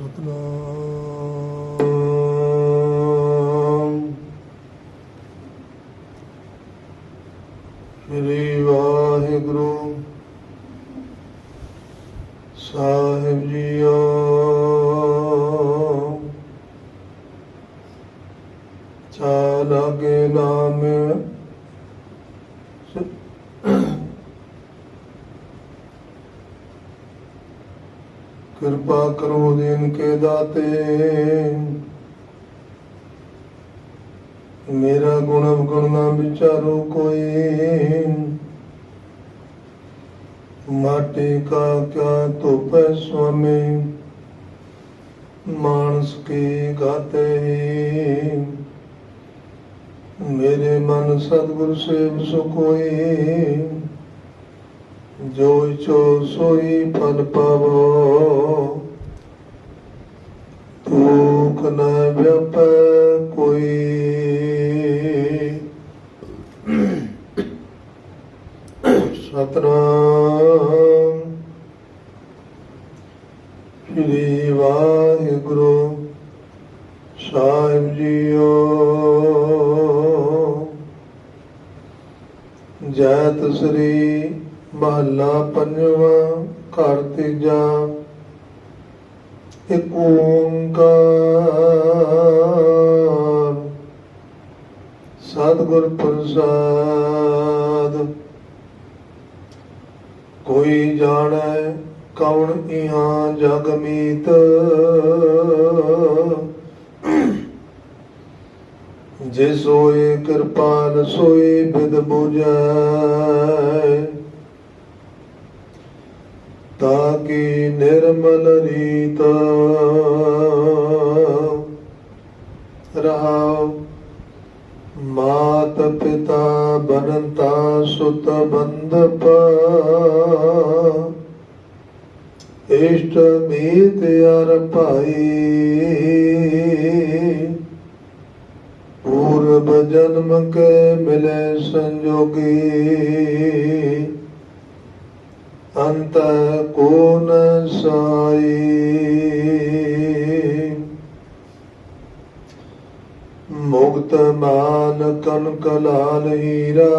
ਸਤਨਾਮ। ਸ੍ਰੀ ਵਾਹਿਗੁਰੂ ਸਾਹਿਬ ਜੀਓ। ਚਾ ਨਾਮ ਕਿਰਪਾ ਕਰੋ ਦੇਨ ਕੇ ਦਾਤੇ। ਮੇਰਾ ਗੁਣ ਅਵਗੁਣ ਨਾ ਵਿਚਾਰੋ ਕੋਈ। ਮਾਟੇ ਕਾ ਕਿਆ ਧੋਪੈ ਸੁਆਮੀ, ਮਾਨਸ ਕੀ ਗਾਤੇ। ਮੇਰੇ ਮਨ ਸਤਿਗੁਰ ਸੇਵ ਸੁ ਕੋਈ। ਜੋ ਇਚੋ ਸੋਈ ਫਲ ਪਾਵੋ। ਦੁਖ ਨ ਵਿਪੈ ਕੋਈ। ਸਤਨਾਮ। ਸ੍ਰੀ ਵਾਹਿਗੁਰੂ ਸਾਹਿਬ ਜੀਓ। ਜੈਤ ਸ੍ਰੀ ਮਹੱਲਾ ਪੰਜਵਾਂ, ਘਰ ਤੀਜਾ, ਇੱਕ ਓੰਕਾਰ। ਸਤਿਗੁਰ ਪ੍ਰਸਾਦ। ਕੋਈ ਜਾਣੈ ਕੌਣ ਇਹਾਂ ਜਗ ਮੀਤ। ਜੇ ਸੋਏ ਕਿਰਪਾਲ ਸੋਈ ਬਿਦ ਬੁਝੈ। ਤਾਕੀ ਨਿਰਮਲ ਰੀਤ? ਰਹਾਉ, ਮਾਤ ਪਿਤਾ ਬਨੰਤਾ ਸੁਤ ਬੰਧਪ ਇਸ਼ਟ ਮੀਤ ਅਰ ਭਾਈ। ਪੂਰਬ ਜਨਮ ਕੇ ਮਿਲੇ ਸੰਜੋਗੀ। ਅੰਤ ਕੋਨ ਸਾਈ। ਮੁਕਤ ਮਾਨ ਕਨਕ ਲਾਲ ਹੀਰਾ।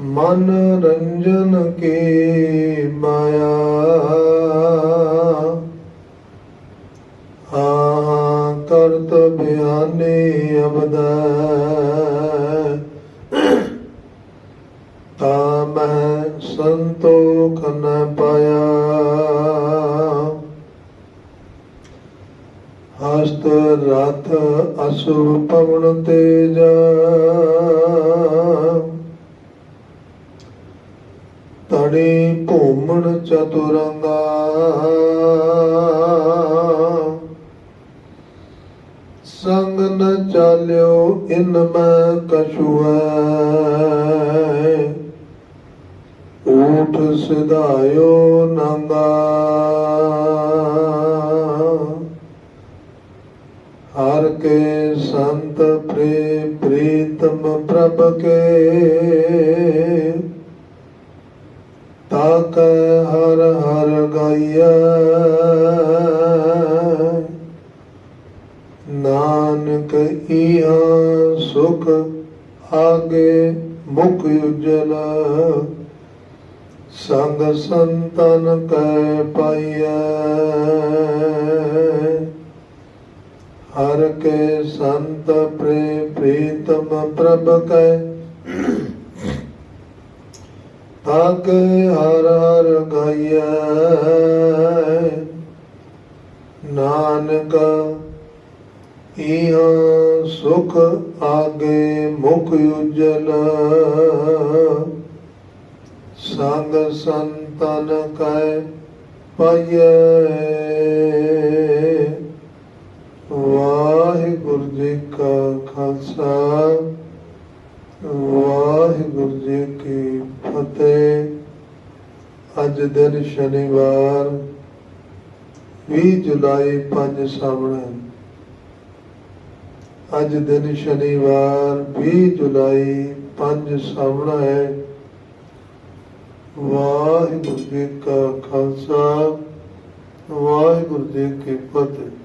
ਮਨ ਰੰਜਨ ਕੇ ਮਾਇਆ। ਹਾਂ ਕਰਤ ਬਿਆਨੇ ਅਬਦਾ ਹਸਤ ਰਥ ਅਸੁਰ ਪਵਨ ਤੇਜ। ਤੜੀ ਭੂਮਣ ਚਤੁਰੰਗਾ। ਸੰਗ ਨ ਚਾਲਿਓ ਇਨ ਮੈਂ ਕਛੁਐ। ਊਠ ਸਿਧਾਇਓ ਨੰਗਾ। ਹਰ ਕੇ ਸੰਤ ਪ੍ਰੇ ਪ੍ਰੀਤਮ ਪ੍ਰਭ ਕੇ। ਤਾਕ ਹਰ ਹਰ ਗਾਈਐ। ਨਾਨਕ ਈਹਾ ਸੁਖ ਆਗੇ ਮੁਖ ਉਜਲ। ਸੰਗ ਸੰਤਨ ਕੈ ਪਾਈਐ। ਹਰ ਕੇ ਸੰਤ ਪ੍ਰੇ ਪ੍ਰੀਤਮ ਪ੍ਰਭ ਕੈ। ਤਾਕ ਹਰ ਹਰ ਗਾਈਐ। ਨਾਨਕ ਇਹਾਂ ਸੁਖ ਆਗੇ ਮੁਖ ਉਜਲ। ਸੰਗ ਸੰਤਨ ਕੈ ਪਾਈਐ ਵਾਹਿਗੁਰੂ ਜੀ ਕਾ ਖਾਲਸਾ ਵਾਹਿਗੁਰੂ ਜੀ ਕੀ ਫਤਿਹ ਅੱਜ ਦਿਨ ਸ਼ਨੀਵਾਰ 20 ਜੁਲਾਈ 5 ਸਾਵਣ ਅੱਜ ਦਿਨ ਸ਼ਨੀਵਾਰ 20 ਜੁਲਾਈ 5 ਸਾਵਣ ਹੈ ਵਾਹਿਗੁਰੂ ਜੀ ਕਾ ਖਾਲਸਾ, ਵਾਹਿਗੁਰੂ ਜੀ ਕੀ ਫਤਿਹ।